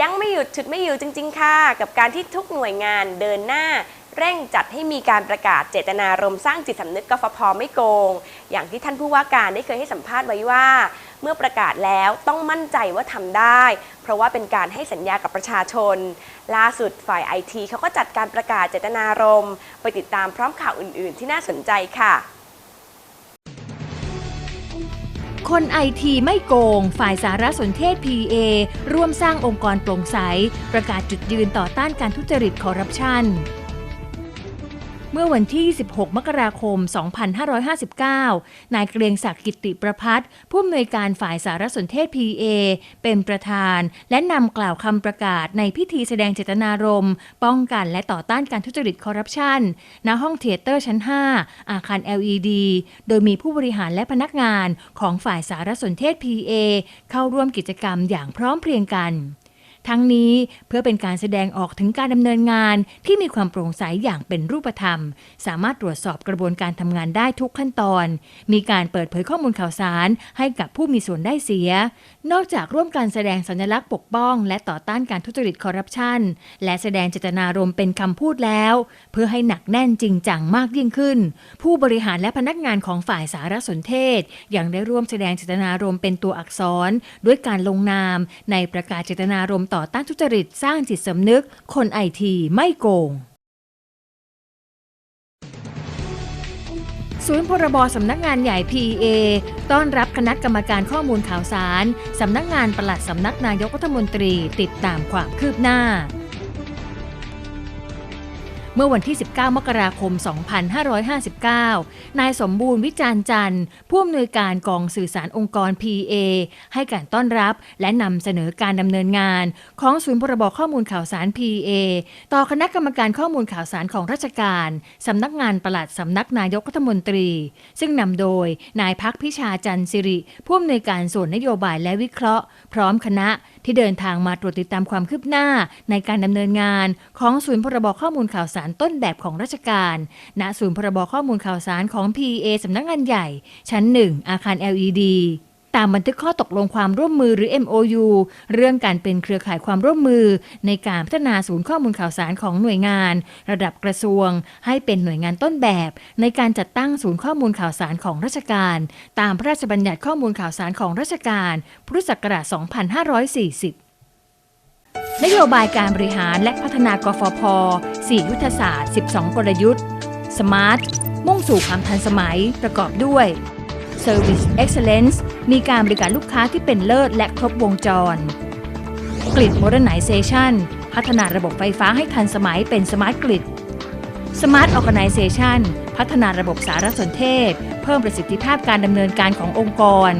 ยังไม่หยุดฉุดไม่อยู่จริง ๆ ค่ะ กับการที่ทุกหน่วยงานเดินหน้า เร่งจัดให้มีการประกาศเจตนารมณ์สร้างจิตสำนึกกฟผไม่โกง อย่างที่ท่านผู้ว่าการได้เคยให้สัมภาษณ์ไว้ว่า เมื่อประกาศแล้วต้องมั่นใจว่าทำได้ เพราะว่าเป็นการให้สัญญากับประชาชน ล่าสุดฝ่ายไอทีเขาก็จัดการประกาศเจตนารมณ์ไปติดตามพร้อมข่าวอื่น ๆ ที่น่าสนใจค่ะ คนไอทีไม่โกง ฝ่ายสารสนเทศ PA ร่วมสร้างองค์กรโปร่งใส ประกาศจุดยืนต่อต้านการทุจริตคอร์รัปชัน เมื่อวันที่ 26 มกราคม 2559 นายเกรียงศักดิ์กิติประพัฒน์ผู้อำนวยการฝ่ายสารสนเทศ PA เป็นประธาน และนำกล่าวคำประกาศในพิธีแสดงเจตนารมณ์ ป้องกันและต่อต้านการทุจริตคอร์รัปชัน ณ ห้องเทเตอร์ชั้น 5 อาคาร LED โดยมีผู้บริหารและพนักงานของฝ่ายสารสนเทศ PA เข้าร่วมกิจกรรมอย่างพร้อมเพรียงกัน ทั้งนี้เพื่อเป็นการแสดงออกถึงการดำเนินงานที่มีความโปร่งใสอย่างเป็นรูปธรรม สามารถตรวจสอบกระบวนการทำงานได้ทุกขั้นตอน มีการเปิดเผยข้อมูลข่าวสารให้กับผู้มีส่วนได้เสีย นอกจากร่วมการแสดงสัญลักษณ์ปกป้อง และต่อต้านการทุจริตคอร์รัปชันและแสดงเจตนารมณ์เป็นคำพูดแล้ว เพื่อให้หนักแน่นจริงจังมากยิ่งขึ้น ผู้บริหารและพนักงานของฝ่ายสารสนเทศ ยังได้ร่วมแสดงเจตนารมณ์เป็นตัวอักษร ด้วยการลงนาม ในประกาศเจตนารมณ์ต่อต้านทุจริตสร้างจิตสำนึก คนไอทีไม่โกง ศูนย์พรบสำนักงานใหญ่ PA ต้อนรับคณะกรรมการข้อมูลข่าวสาร สำนักงานปลัดสำนักนายกรัฐมนตรีติดตามความคืบหน้า เมื่อวันที่ 19 มกราคม 2559 นายสมบูรณ์วิจารณ์จันทร์ ผู้อำนวยการกองสื่อสารองค์กร PA ให้การต้อนรับและนำเสนอการดำเนินงาน ของศูนย์พรบข้อมูลข่าวสาร PA ต่อคณะกรรมการข้อมูลข่าวสารของราชการสำนักงานปลัดสำนักนายกรัฐมนตรี ซึ่งนำโดยนายพักพิชาจันทร์สิริ ผู้อำนวยการส่วนนโยบายและวิเคราะห์ พร้อมคณะ ที่เดินทางมาตรวจติดตามความคืบหน้าในการดำเนินงานของศูนย์พรบข้อมูลข่าวสารต้นแบบของราชการ ณ ศูนย์พรบข้อมูลข่าวสารของ PA สำนักงานใหญ่ ชั้น 1 อาคาร LED ตามบันทึกข้อตกลงความร่วมมือหรือ MOU เรื่องการเป็นเครือข่ายความร่วมมือ ในการพัฒนาศูนย์ข้อมูลข่าวสารของหน่วยงาน ระดับกระทรวง ให้เป็นหน่วยงานต้นแบบ ในการจัดตั้งศูนย์ข้อมูลข่าวสารของราชการ ตามพระราชบัญญัติข้อมูลข่าวสารของราชการพุทธศักราช 2540นโยบายการบริหารและพัฒนากฟพ 4 ยุทธศาสตร์ 12 กลยุทธ์ Smart มุ่งสู่ความทันสมัยประกอบด้วย Service Excellence มีการบริการลูกค้าที่เป็นเลิศและครบวงจร กริด Modernization พัฒนาระบบไฟฟ้าให้ทันสมัยเป็น Smart Grid Smart Organization พัฒนาระบบสารสนเทศ เพิ่มประสิทธิภาพการดำเนินการขององค์กร